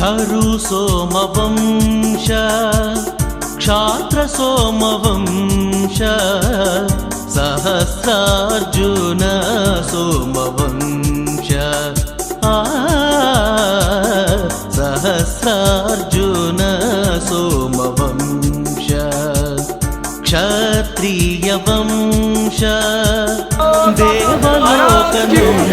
खरु सोमवंश क्षात्रसोमवंश सहस्रार्जुन सोमवंश आ सहस्रार्जुन सोमवंश క్షత్రియ వంశ. దేవలోకనుష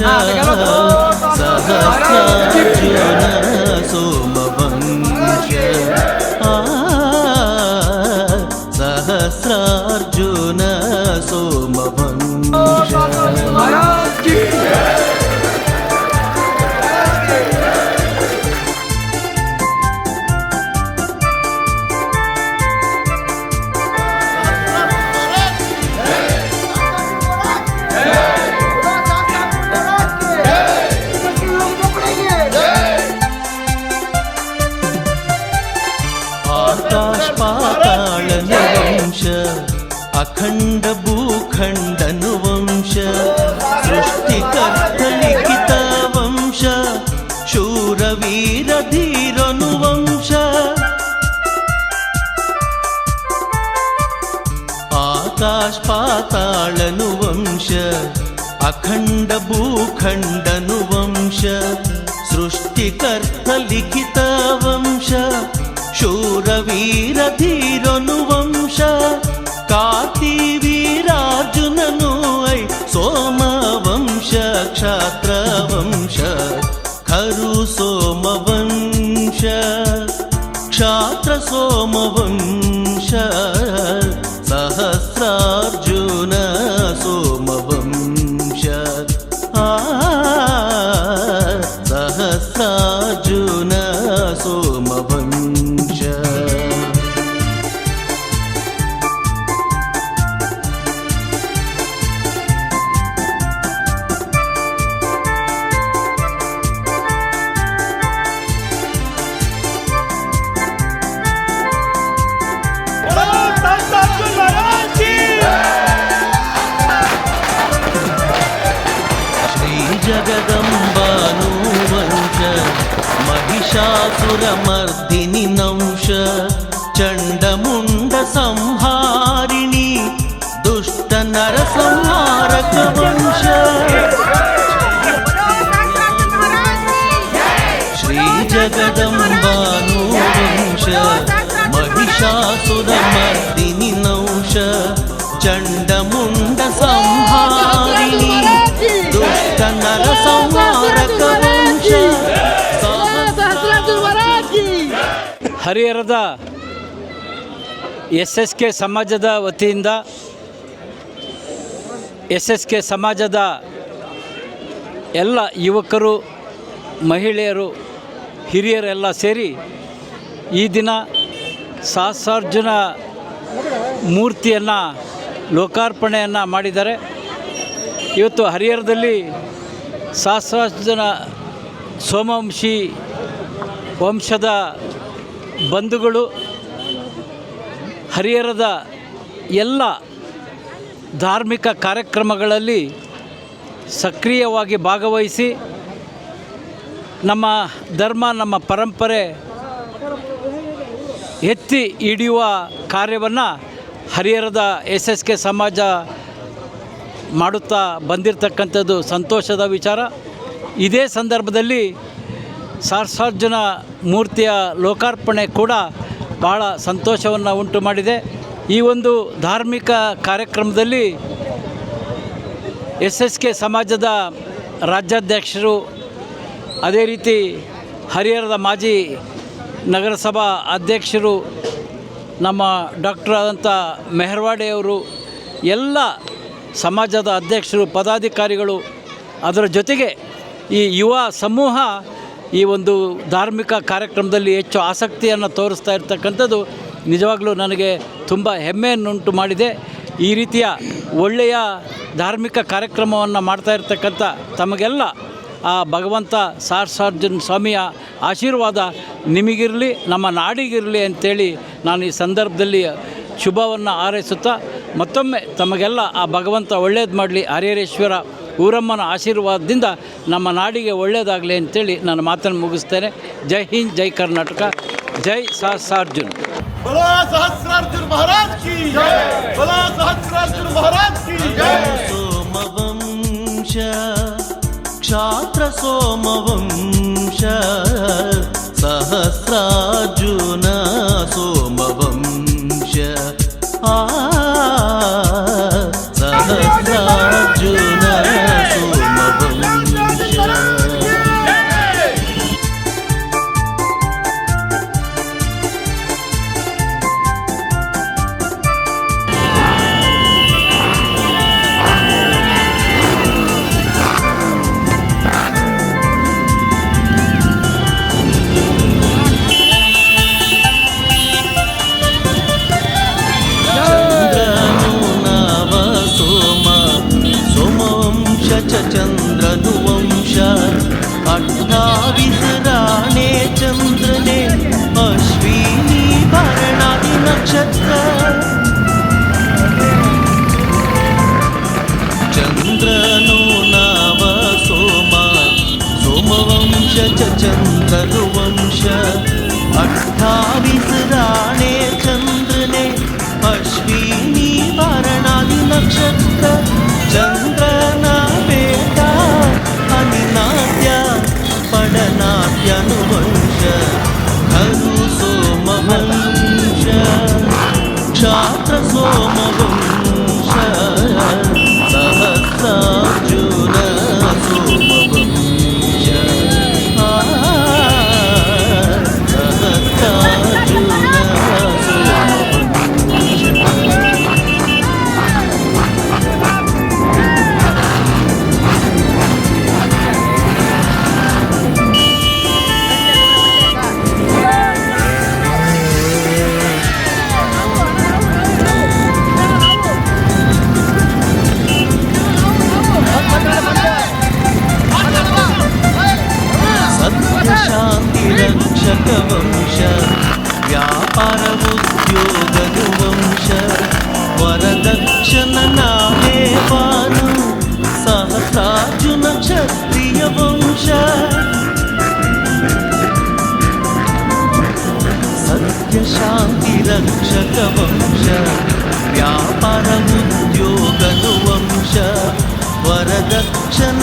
సహస్రార్జున సోమవంశ సహస్రార్జున సోమ ಶೂರವೀರ ಧೀರನು ವಂಶ ఆకాశ పాతాళను వంశ అఖండ భూఖండను వంశ సృష్టికర్త లిఖిత వంశ శూరవీర ధీరను వంశ కాతి వీరార్జునను ఐ సోమ వంశ క్షాత్ర వంశ. நாமவன் नंश चण्डमुण्डसंहारिणि दुष्टनरसंहारकवंश श्रीजगदम्बानुवंश महिषासुरमर्दिनि ಹರಿಹರದ ಎಸ್ ಎಸ್ ಕೆ ಸಮಾಜದ ವತಿಯಿಂದ ಎಸ್ ಎಸ್ ಕೆ ಸಮಾಜದ ಎಲ್ಲ ಯುವಕರು, ಮಹಿಳೆಯರು, ಹಿರಿಯರೆಲ್ಲ ಸೇರಿ ಈ ದಿನ ಸಹಸ್ರಾರ್ಜುನ ಮೂರ್ತಿಯನ್ನು ಲೋಕಾರ್ಪಣೆಯನ್ನು ಮಾಡಿದ್ದಾರೆ. ಇವತ್ತು ಹರಿಹರದಲ್ಲಿ ಸಹಸ್ರಾರ್ಜುನ ಸೋಮವಂಶಿ ವಂಶದ ಬಂಧುಗಳು, ಹರಿಹರದ ಎಲ್ಲ ಧಾರ್ಮಿಕ ಕಾರ್ಯಕ್ರಮಗಳಲ್ಲಿ ಸಕ್ರಿಯವಾಗಿ ಭಾಗವಹಿಸಿ, ನಮ್ಮ ಧರ್ಮ, ನಮ್ಮ ಪರಂಪರೆ ಎತ್ತಿ ಹಿಡಿಯುವ ಕಾರ್ಯವನ್ನು ಹರಿಹರದ ಎಸ್ ಎಸ್ ಕೆ ಸಮಾಜ ಮಾಡುತ್ತಾ ಬಂದಿರತಕ್ಕಂಥದ್ದು ಸಂತೋಷದ ವಿಚಾರ. ಇದೇ ಸಂದರ್ಭದಲ್ಲಿ ಸಹಸ್ರಾರ್ಜುನ ಮೂರ್ತಿಯ ಲೋಕಾರ್ಪಣೆ ಕೂಡ ಬಹಳ ಸಂತೋಷವನ್ನು ಉಂಟು ಮಾಡಿದೆ. ಈ ಒಂದು ಧಾರ್ಮಿಕ ಕಾರ್ಯಕ್ರಮದಲ್ಲಿ ಎಸ್ ಎಸ್ ಕೆ ಸಮಾಜದ ರಾಜ್ಯಾಧ್ಯಕ್ಷರು, ಅದೇ ರೀತಿ ಹರಿಹರದ ಮಾಜಿ ನಗರಸಭಾ ಅಧ್ಯಕ್ಷರು, ನಮ್ಮ ಡಾಕ್ಟರ್ ಆದಂಥ ಮೆಹರ್ವಾಡೆಯವರು ಎಲ್ಲ ಸಮಾಜದ ಅಧ್ಯಕ್ಷರು, ಪದಾಧಿಕಾರಿಗಳು, ಅದರ ಜೊತೆಗೆ ಈ ಯುವ ಸಮೂಹ ಈ ಒಂದು ಧಾರ್ಮಿಕ ಕಾರ್ಯಕ್ರಮದಲ್ಲಿ ಹೆಚ್ಚು ಆಸಕ್ತಿಯನ್ನು ತೋರಿಸ್ತಾ ಇರ್ತಕ್ಕಂಥದ್ದು ನಿಜವಾಗಲೂ ನನಗೆ ತುಂಬ ಹೆಮ್ಮೆಯನ್ನುಂಟು ಮಾಡಿದೆ. ಈ ರೀತಿಯ ಒಳ್ಳೆಯ ಧಾರ್ಮಿಕ ಕಾರ್ಯಕ್ರಮವನ್ನು ಮಾಡ್ತಾ ಇರ್ತಕ್ಕಂಥ ತಮಗೆಲ್ಲ ಆ ಭಗವಂತ ಸಾರ್ಸಾರ್ಜುನ್ ಸ್ವಾಮಿಯ ಆಶೀರ್ವಾದ ನಿಮಗಿರಲಿ, ನಮ್ಮ ನಾಡಿಗಿರಲಿ ಅಂತೇಳಿ ನಾನು ಈ ಸಂದರ್ಭದಲ್ಲಿ ಶುಭವನ್ನು ಹಾರೈಸುತ್ತಾ ಮತ್ತೊಮ್ಮೆ ತಮಗೆಲ್ಲ ಆ ಭಗವಂತ ಒಳ್ಳೇದು ಮಾಡಲಿ. ಹರಿಹರೇಶ್ವರ ಊರಮ್ಮನ ಆಶೀರ್ವಾದದಿಂದ ನಮ್ಮ ನಾಡಿಗೆ ಒಳ್ಳೆಯದಾಗಲಿ ಅಂತೇಳಿ ನಾನು ಮಾತನ್ನು ಮುಗಿಸ್ತೇನೆ. ಜೈ ಹಿಂದ್ ಜೈ ಕರ್ನಾಟಕ ಜೈ ಸಹಸ್ರಾರ್ಜುನ್. ಸಹಸ್ರಾರ್ಜುನ್ ಮಹಾರಾಜ್ ಸಹಸ್ರಾರ್ಜುನ್ ಮಹಾರಾಜ್ ಸೋಮವಂಶ ಕ್ಷಾತ್ರ ಸೋಮವಂಶ ಸಹಸ್ರಾರ್ಜುನ್. நட்சத்திர ಚಂದ್ರನು ನಾವ ಸೋಮ ಸೋಮವಂಶ ಚಂದ್ರನುವಂಶ ಅಟ್ಟಾವಿಸ ರಾಣೆ ಚಂದ್ರನೆ ಅಶ್ವಿನಿ ವಾರಣಾದಿ ನಕ್ಷತ್ರ వరదక్షణ నామేవాను సహసార్జున క్షత్రియ వంశ. సత్యశాంతి రక్షక వంశ. వ్యాపార ఉద్యోగను వంశ. వరదక్షణ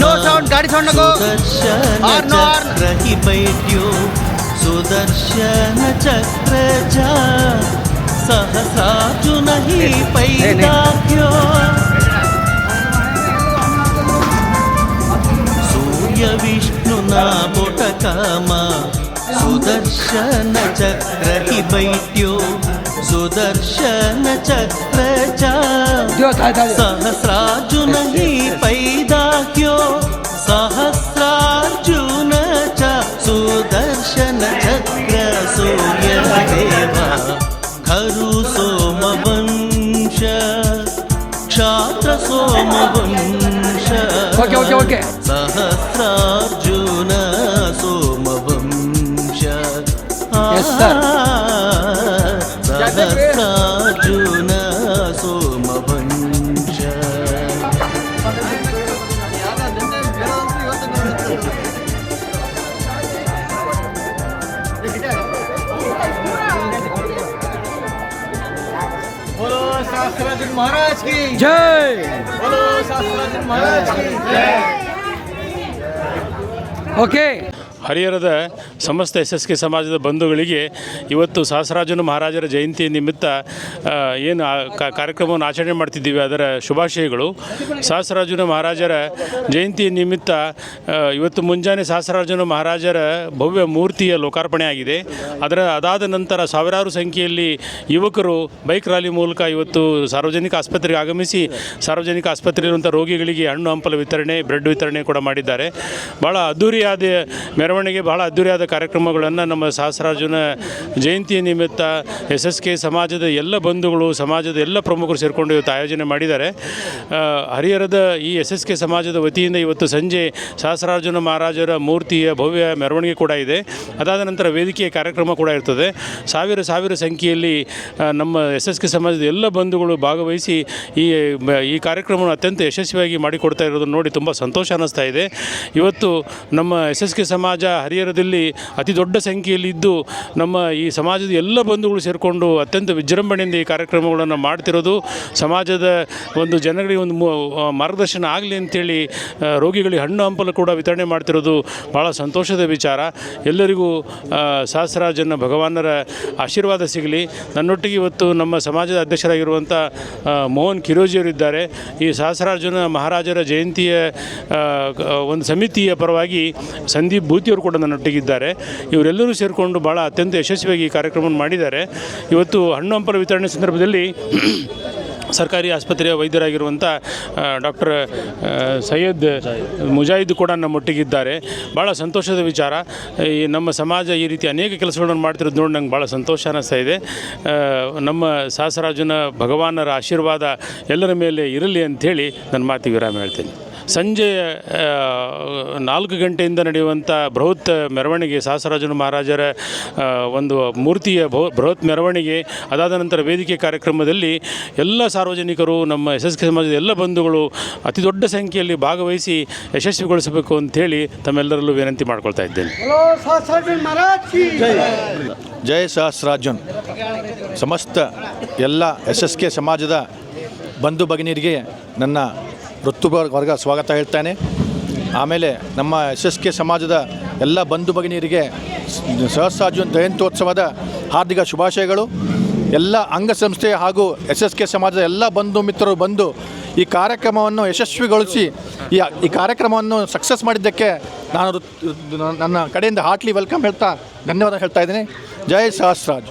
నో సౌండ్ గాడి సౌండ్ నగో ఆర్న్ ఆర్న్ రహి బైట్యో సుదర్శన చక్రజ. సహసాజు నహి పైదాఖ్యో. సూర్య విష్ణు నా బొటకామ సుదర్శన చక్రహి బైట్యో సుదర్శన చక్రజ. సహస్రాజు నహి పైదా क्यो सहस्रार्जुन च सुदर्शन चक्र सूर्यदेवा। खरु सोमवंश क्षात्र Somavamsha okay okay okay Sahasrarjuna Somavamsha. Sahasrarjuna Shastri Maharaj કી. જય. બોલો શાસ્ત્રી મહારાજ કી. જય ઓકે. ಹರಿಹರದ ಸಮಸ್ತ ಎಸ್ ಎಸ್ ಕೆ ಸಮಾಜದ ಬಂಧುಗಳಿಗೆ ಇವತ್ತು ಸಹಸ್ರಾಜನ ಮಹಾರಾಜರ ಜಯಂತಿ ನಿಮಿತ್ತ ಏನು ಕಾರ್ಯಕ್ರಮವನ್ನು ಆಚರಣೆ ಮಾಡ್ತಿದ್ದೀವಿ. ಅದರ ಶುಭಾಶಯಗಳು. ಸಹಸ್ರಾರ್ಜುನ ಮಹಾರಾಜರ ಜಯಂತಿ ನಿಮಿತ್ತ ಇವತ್ತು ಮುಂಜಾನೆ ಸಹಸ್ರಾರ್ಜುನ ಮಹಾರಾಜರ ಭವ್ಯ ಮೂರ್ತಿಯ ಲೋಕಾರ್ಪಣೆ ಆಗಿದೆ. ಅದರ ಅದಾದ ನಂತರ ಸಾವಿರಾರು ಸಂಖ್ಯೆಯಲ್ಲಿ ಯುವಕರು ಬೈಕ್ ರ್ಯಾಲಿ ಮೂಲಕ ಇವತ್ತು ಸಾರ್ವಜನಿಕ ಆಸ್ಪತ್ರೆಗೆ ಆಗಮಿಸಿ, ಸಾರ್ವಜನಿಕ ಆಸ್ಪತ್ರೆಯಲ್ಲಿರುವಂಥ ರೋಗಿಗಳಿಗೆ ಹಣ್ಣು, ಹಂಪಲ ವಿತರಣೆ, ಬ್ರೆಡ್ ವಿತರಣೆ ಕೂಡ ಮಾಡಿದ್ದಾರೆ. ಭಾಳ ಅದ್ಧೂರಿಯಾದ ಮೆರವಣಿಗೆ ಬಹಳ ಅದ್ದೂರಿಯಾದ ಕಾರ್ಯಕ್ರಮಗಳನ್ನು ನಮ್ಮ ಸಹಸ್ರಾರ್ಜುನ ಜಯಂತಿ ನಿಮಿತ್ತ ಎಸ್ ಎಸ್ ಕೆ ಸಮಾಜದ ಎಲ್ಲ ಬಂಧುಗಳು, ಸಮಾಜದ ಎಲ್ಲ ಪ್ರಮುಖರು ಸೇರಿಕೊಂಡು ಇವತ್ತು ಆಯೋಜನೆ ಮಾಡಿದ್ದಾರೆ. ಹರಿಹರದ ಈ ಎಸ್ ಎಸ್ ಕೆ ಸಮಾಜದ ವತಿಯಿಂದ ಇವತ್ತು ಸಂಜೆ ಸಹಸ್ರಾರ್ಜುನ ಮಹಾರಾಜರ ಮೂರ್ತಿಯ ಭವ್ಯ ಮೆರವಣಿಗೆ ಕೂಡ ಇದೆ. ಅದಾದ ನಂತರ ವೇದಿಕೆಯ ಕಾರ್ಯಕ್ರಮ ಕೂಡ ಇರ್ತದೆ. ಸಾವಿರ ಸಾವಿರ ಸಂಖ್ಯೆಯಲ್ಲಿ ನಮ್ಮ ಎಸ್ ಎಸ್ ಕೆ ಸಮಾಜದ ಎಲ್ಲ ಬಂಧುಗಳು ಭಾಗವಹಿಸಿ ಈ ಈ ಕಾರ್ಯಕ್ರಮವನ್ನು ಅತ್ಯಂತ ಯಶಸ್ವಿಯಾಗಿ ಮಾಡಿಕೊಡ್ತಾ ಇರೋದನ್ನು ನೋಡಿ ತುಂಬ ಸಂತೋಷ ಅನ್ನಿಸ್ತಾ ಇದೆ. ಇವತ್ತು ನಮ್ಮ ಎಸ್ ಎಸ್ ಕೆ ಸಮಾಜ ಹರಿಹರದಲ್ಲಿ ಅತಿ ದೊಡ್ಡ ಸಂಖ್ಯೆಯಲ್ಲಿ ಇದ್ದು ನಮ್ಮ ಈ ಸಮಾಜದ ಎಲ್ಲ ಬಂಧುಗಳು ಸೇರಿಕೊಂಡು ಅತ್ಯಂತ ವಿಜೃಂಭಣೆಯಿಂದ ಈ ಕಾರ್ಯಕ್ರಮಗಳನ್ನು ಮಾಡ್ತಿರೋದು. ಸಮಾಜದ ಒಂದು ಜನಗಳಿಗೆ ಒಂದು ಮಾರ್ಗದರ್ಶನ ಆಗಲಿ ಅಂತೇಳಿ ರೋಗಿಗಳಿಗೆ ಹಣ್ಣು ಹಂಪಲು ಕೂಡ ವಿತರಣೆ ಮಾಡ್ತಿರೋದು ಭಾಳ ಸಂತೋಷದ ವಿಚಾರ. ಎಲ್ಲರಿಗೂ ಆ, ಸಹಸ್ರಾರ್ಜನ ಭಗವಾನರ ಆಶೀರ್ವಾದ ಸಿಗಲಿ. ನನ್ನೊಟ್ಟಿಗೆ ಇವತ್ತು ನಮ್ಮ ಸಮಾಜದ ಅಧ್ಯಕ್ಷರಾಗಿರುವಂಥ ಮೋಹನ್ ಕಿರೋಜಿಯವರಿದ್ದಾರೆ ಈ ಸಹಸ್ರಾರ್ಜುನ ಮಹಾರಾಜರ ಜಯಂತಿಯ ಒಂದು ಸಮಿತಿಯ ಪರವಾಗಿ ಸಂದೀಪ್ ಭೂತಿಯವರು ಕೂಡ ನನ್ನೊಟ್ಟಿಗಿದ್ದಾರೆ. ಇವರೆಲ್ಲರೂ ಸೇರಿಕೊಂಡು ಭಾಳ ಅತ್ಯಂತ ಯಶಸ್ವಿಯಾಗಿ ಈ ಕಾರ್ಯಕ್ರಮವನ್ನು ಮಾಡಿದ್ದಾರೆ. ಇವತ್ತು ಹಣ್ಣು ಹಂಪಲ ವಿತರಣೆ ಸಂದರ್ಭದಲ್ಲಿ ಸರ್ಕಾರಿ ಆಸ್ಪತ್ರೆಯ ವೈದ್ಯರಾಗಿರುವಂಥ ಡಾಕ್ಟರ್ ಸೈಯದ್ ಮುಜಾಹಿದ್ ಕೂಡ ನಮ್ಮೊಟ್ಟಿಗಿದ್ದಾರೆ. ಭಾಳ ಸಂತೋಷದ ವಿಚಾರ. ಈ ನಮ್ಮ ಸಮಾಜ ಈ ರೀತಿ ಅನೇಕ ಕೆಲಸಗಳನ್ನು ಮಾಡ್ತಿರೋದು ನೋಡಿ ನಂಗೆ ಭಾಳ ಸಂತೋಷ ಅನ್ನಿಸ್ತಾ ಇದೆ. ನಮ್ಮ ಸಾಸರಾಜನ ಭಗವಾನರ ಆಶೀರ್ವಾದ ಎಲ್ಲರ ಮೇಲೆ ಇರಲಿ ಅಂಥೇಳಿ ನನ್ನ ಮಾತಿಗೆ ವಿರಾಮ ಹೇಳ್ತೀನಿ. ಸಂಜೆ ನಾಲ್ಕು ಗಂಟೆಯಿಂದ ನಡೆಯುವಂಥ ಬೃಹತ್ ಮೆರವಣಿಗೆ ಸಹಸ್ರಾರ್ಜುನ ಮಹಾರಾಜರ ಒಂದು ಮೂರ್ತಿಯ ಬೃಹತ್ ಮೆರವಣಿಗೆ ಅದಾದ ನಂತರ ವೇದಿಕೆ ಕಾರ್ಯಕ್ರಮದಲ್ಲಿ ಎಲ್ಲ ಸಾರ್ವಜನಿಕರು ನಮ್ಮ ಎಸ್ ಎಸ್ ಕೆ ಸಮಾಜದ ಎಲ್ಲ ಬಂಧುಗಳು ಅತಿ ದೊಡ್ಡ ಸಂಖ್ಯೆಯಲ್ಲಿ ಭಾಗವಹಿಸಿ ಯಶಸ್ವಿಗೊಳಿಸಬೇಕು ಅಂತೇಳಿ ತಮ್ಮೆಲ್ಲರಲ್ಲೂ ವಿನಂತಿ ಮಾಡ್ಕೊಳ್ತಾ ಇದ್ದೇನೆ. ಜಯ ಸಹಸ್ರಾರ್ಜುನ್ ಸಮಸ್ತ ಎಲ್ಲ ಎಸ್ ಎಸ್ ಕೆ ಸಮಾಜದ ಬಂಧು ಭಗಿನಿಯರಿಗೆ ನನ್ನ ವೃತ್ತುವರ್ಗ ಸ್ವಾಗತ ಹೇಳ್ತಾನೆ. ಆಮೇಲೆ ನಮ್ಮ ಎಸ್ ಎಸ್ ಕೆ ಸಮಾಜದ ಎಲ್ಲ ಬಂಧು ಭಗಿನಿಯರಿಗೆ ಸಹಸ್ರಾರ್ಜುನ್ ಜಯಂತ್ಯೋತ್ಸವದ ಹಾರ್ದಿಕ ಶುಭಾಶಯಗಳು. ಎಲ್ಲ ಅಂಗಸಂಸ್ಥೆ ಹಾಗೂ ಎಸ್ ಎಸ್ ಕೆ ಸಮಾಜದ ಎಲ್ಲ ಬಂಧು ಮಿತ್ರರು ಬಂದು ಈ ಕಾರ್ಯಕ್ರಮವನ್ನು ಯಶಸ್ವಿಗೊಳಿಸಿ, ಈ ಈ ಕಾರ್ಯಕ್ರಮವನ್ನು ಸಕ್ಸಸ್ ಮಾಡಿದ್ದಕ್ಕೆ ನಾನು ನನ್ನ ಕಡೆಯಿಂದ ಹಾರ್ಟ್ಲಿ ವೆಲ್ಕಮ್ ಹೇಳ್ತಾ ಧನ್ಯವಾದ ಹೇಳ್ತಾ ಇದ್ದೀನಿ. ಜಯ ಸಹಸ್ರಾಜ್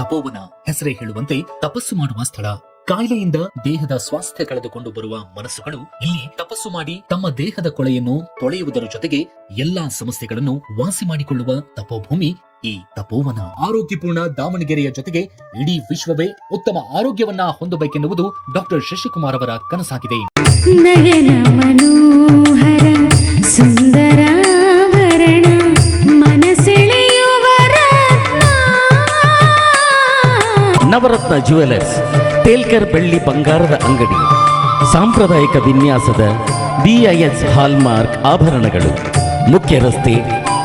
ತಪೋವನ ಹೆಸರೇ ಹೇಳುವಂತೆ ತಪಸ್ಸು ಮಾಡುವ ಸ್ಥಳ ಕಾಯಿಲೆಯಿಂದ ದೇಹದ ಸ್ವಾಸ್ಥ್ಯ ಕಳೆದುಕೊಂಡು ಬರುವ ಮನಸ್ಸುಗಳು ಇಲ್ಲಿ ತಪಸ್ಸು ಮಾಡಿ ತಮ್ಮ ದೇಹದ ಕೊಳೆಯನ್ನು ತೊಳೆಯುವುದರ ಜೊತೆಗೆ ಎಲ್ಲಾ ಸಮಸ್ಯೆಗಳನ್ನು ವಾಸಿ ಮಾಡಿಕೊಳ್ಳುವ ತಪೋಭೂಮಿ ಈ ತಪೋವನ. ಆರೋಗ್ಯಪೂರ್ಣ ದಾವಣಗೆರೆಯ ಜೊತೆಗೆ ಇಡೀ ವಿಶ್ವವೇ ಉತ್ತಮ ಆರೋಗ್ಯವನ್ನ ಹೊಂದಬೇಕೆನ್ನುವುದು ಡಾಕ್ಟರ್ ಶಶಿಕುಮಾರ್ ಅವರ ಕನಸಾಗಿದೆ. ನವರತ್ನ ಜುವೆಲರ್ಸ್ ಟೇಲ್ಕರ್ ಬೆಳ್ಳಿ ಬಂಗಾರದ ಅಂಗಡಿ, ಸಾಂಪ್ರದಾಯಿಕ ವಿನ್ಯಾಸದ ಬಿಐಎಸ್ ಹಾಲ್ಮಾರ್ಕ್ ಆಭರಣಗಳು, ಮುಖ್ಯ ರಸ್ತೆ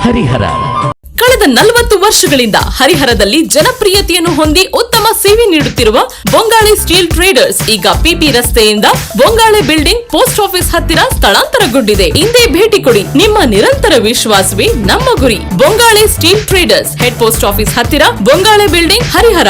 ಹರಿಹರ. ಕಳೆದ ನಲವತ್ತು ವರ್ಷಗಳಿಂದ ಹರಿಹರದಲ್ಲಿ ಜನಪ್ರಿಯತೆಯನ್ನು ಹೊಂದಿ ಉತ್ತಮ ಸೇವೆ ನೀಡುತ್ತಿರುವ ಬೊಂಗಾಳಿ ಸ್ಟೀಲ್ ಟ್ರೇಡರ್ಸ್, ಈಗ ಪಿಪಿ ರಸ್ತೆಯಿಂದ ಬೊಂಗಾಳೆ ಬಿಲ್ಡಿಂಗ್, ಪೋಸ್ಟ್ ಆಫೀಸ್ ಹತ್ತಿರ ಸ್ಥಳಾಂತರಗೊಂಡಿದೆ. ಹಿಂದೆ ಭೇಟಿ ಕೊಡಿ. ನಿಮ್ಮ ನಿರಂತರ ವಿಶ್ವಾಸವೇ ನಮ್ಮ ಗುರಿ. Bongale steel traders, head post office ಹತ್ತಿರ ಬೊಂಗಾಳೆ ಬಿಲ್ಡಿಂಗ್, ಹರಿಹರ.